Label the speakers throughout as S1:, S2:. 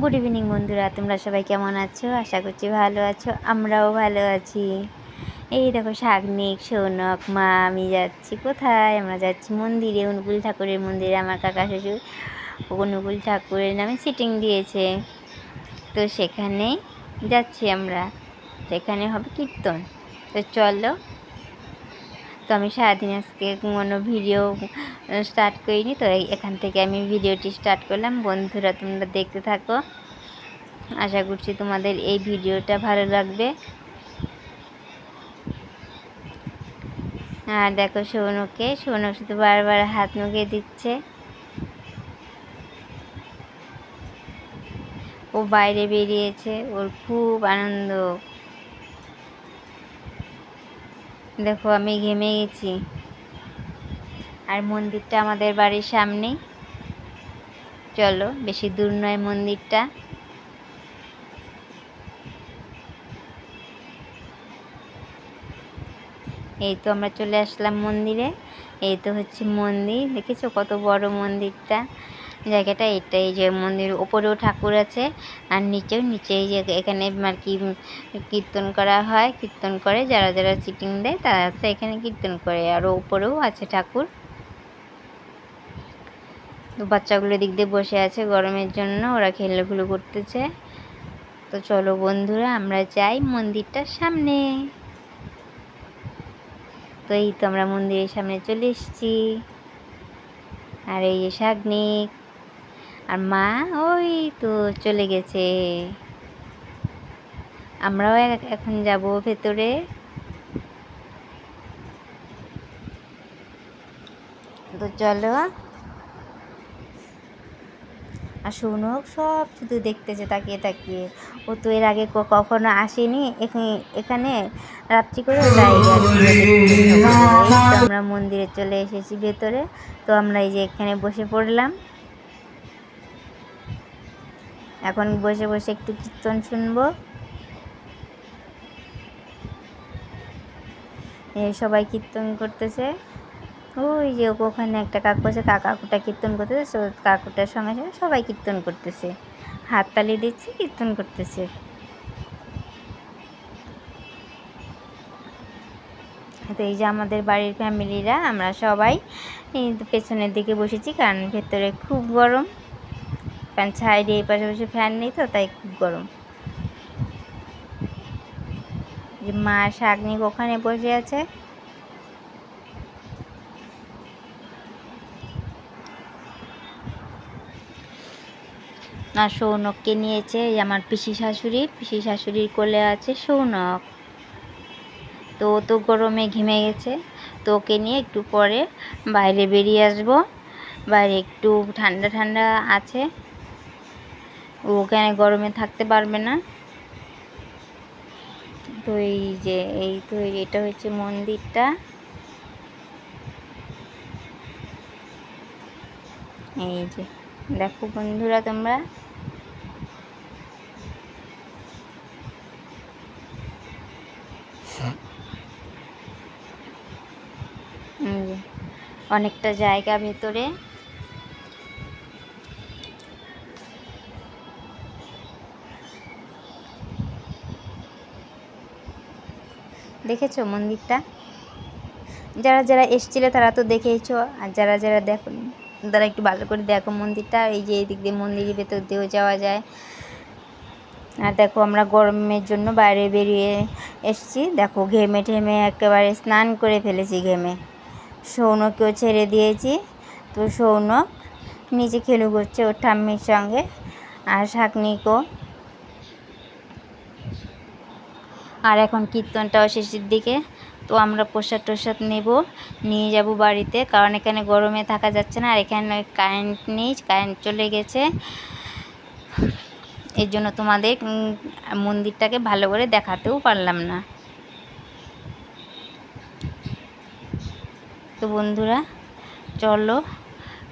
S1: Good evening বন্ধুরা। তোমরা সবাই কেমন আছো? আশা করছি ভালো আছো। আমরাও ভালো আছি। এই দেখো শাগনিক সৌনক, মা, আমি যাচ্ছি। কোথায়? আমরা যাচ্ছি মন্দিরে, অনুকূল ঠাকুরের মন্দিরে। আমার কাকা শ্বশুর অনুকূল ঠাকুরের নামে সিটিং দিয়েছে। তো সেখানে যাচ্ছি আমরা। সেখানে হবে কীর্তন। তো চলো তো আমি সারাদিন আজকে কোনো ভিডিও স্টার্ট করিনি। তো এখান থেকে আমি ভিডিওটি স্টার্ট করলাম। বন্ধুরা, তোমরা দেখতে থাকো। আশা করছি তোমাদের এই ভিডিওটা ভালো লাগবে। আর দেখো সৌনকে। সৌনক শুধু বারবার হাত মুখে দিচ্ছে। ও বাইরে বেরিয়েছে। ওর খুব আনন্দ। দেখো, আমি ঘেমে গেছি। আর মন্দিরটা আমাদের বাড়ির সামনেই চলো, বেশি দূর নয় মন্দিরটা। এই তো আমরা চলে আসলাম মন্দিরে। এই তো হচ্ছে মন্দির। দেখেছ কত বড় মন্দিরটা? জায়গাটা এটা এই যে মন্দির ওপরেও ঠাকুর আছে, আর নিচেও নিচে এই যে এখানে আর কি কীর্তন করা হয়, কীর্তন করে যারা যারা চিটিং দেয় তারা এখানে কীর্তন করে, আর ওপরেও আছে ঠাকুর। তো বাচ্চাগুলো দিক দিয়ে বসে আছে গরমের জন্য, ওরা খেলাধুলো করতেছে। তো চলো বন্ধুরা, আমরা যাই মন্দিরটার সামনে। তো এই তো আমরা মন্দিরের সামনে চলে এসেছি। আর এই যে শাগনিক আর মা ওই তো চলে গেছে। আমরাও এখন যাব ভেতরে। তো চলো। আর সৌনক সব শুধু দেখতেছে, তাকিয়ে তাকিয়ে। ও তো এর আগে কখনো আসেনি এখানে রাত্রি করে আমরা মন্দিরে চলে এসেছি ভেতরে। তো আমরা এই যে এখানে বসে পড়লাম। এখন বসে বসে একটু কীর্তন শুনব। সবাই কীর্তন করতেছে। ওই যে ওখানে একটা কাকু আছে কাকুটা কীর্তন করতেছে কাকুটার সঙ্গে সঙ্গে সবাই কীর্তন করতেছে। হাততালি দিচ্ছে, কীর্তন করতেছে। তো এই যে আমাদের বাড়ির ফ্যামিলিরা, আমরা সবাই পেছনের দিকে বসেছি কারণ ভেতরে খুব গরম। কারণ সাইডে এই পাশে পাশে ফ্যান নেই তো, তাই খুব গরম। যে মা শাকনিক ওখানে বসে আছে। আর সৌনককে নিয়েছে আমার পিসি শাশুড়ি। পিসি শাশুড়ির কোলে আছে সৌনক। তো ও তো গরমে ঘেমে গেছে। তো ওকে নিয়ে একটু পরে বাইরে বেরিয়ে আসব। বাইরে একটু ঠান্ডা ঠান্ডা আছে। ওখানে গরমে থাকতে পারবে না। তো এই যে, এই তো এটা হচ্ছে মন্দিরটা। এই যে, দেখো বন্ধুরা তোমরা। অনেকটা জায়গা ভেতরে। দেখেছ মন্দিরটা? যারা যারা এসছিলে তারা তো দেখেইছো, আর যারা যারা দেখো, তারা একটু ভালো করে দেখো মন্দিরটা, এই যে এই দিক দিয়ে মন্দিরের ভেতর দিয়েও যাওয়া যায়। আর দেখো আমরা গরমের জন্য বাইরে বেরিয়ে এসছি। দেখো ঘেমে ঠেমে একেবারে স্নান করে ফেলেছি ঘেমে। সৌনকেও ছেড়ে দিয়েছি। তো সৌনক নিচে খেলু করছে ওর ঠাম্মির সঙ্গে। আর শাকনিকও আর এখন কীর্তনটাও শেষের দিকে, তো আমরা প্রসাদ টোসাদ নেব, নিয়ে যাব বাড়িতে, কারণ এখানে গরমে থাকা যাচ্ছে না, আর এখানে কারেন্ট নেই কারেন্ট চলে গেছে। এর জন্য তোমাদের মন্দিরটাকে ভালো করে দেখাতেও পারলাম না। তো বন্ধুরা, চলো,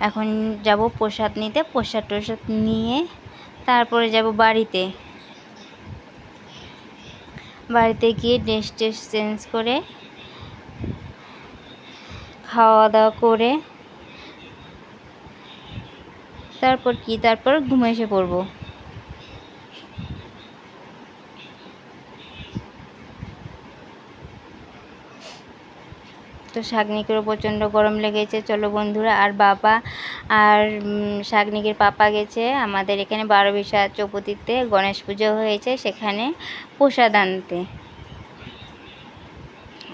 S1: এখন যাব প্রসাদ নিতে, প্রসাদ টোসাদ নিয়ে তারপরে যাব বাড়িতে। বাড়িতে গিয়ে ড্রেস টেস চেঞ্জ করে খাওয়া দাওয়া করে, তারপর কি? তারপর ঘুমে এসে পড়ব। তো শাগনিকেরও প্রচণ্ড গরম লেগেছে। চলো বন্ধুরা, আর বাবা আর শাগনিকের পাপা গেছে। আমাদের এখানে বারো বিশা চৌপতিতে গণেশ পুজো হয়েছে, সেখানে প্রসাদ আনতে।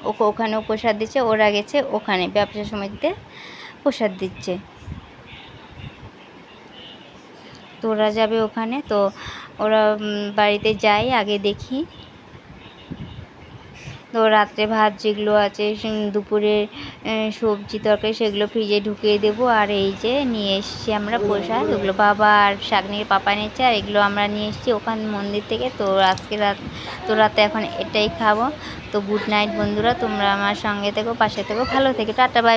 S1: ওকে ওখানেও প্রসাদ দিচ্ছে, ওরা গেছে, ওখানে ব্যবসা সমিতিতে প্রসাদ দিচ্ছে। তো ওরা যাবে ওখানে, তো ওরা বাড়িতে যাই আগে দেখি। তো রাত্রে ভাত যেগুলো আছে দুপুরে সবজি তরকারি সেগুলো ফ্রিজে ঢুকিয়ে দেবো। আর এই যে নিয়ে এসছি আমরা প্রসাদ ওগুলো বাবা আর শাগনির পাপা নিয়েছে, আর এগুলো আমরা নিয়ে এসছি ওখান মন্দির থেকে। তো আজকে রাত, তো রাতে এখন এটাই খাব। তো গুড নাইট বন্ধুরা, তোমরা আমার সঙ্গে থেকো, পাশে থেকো, ভালো থেকে, টাটা বাই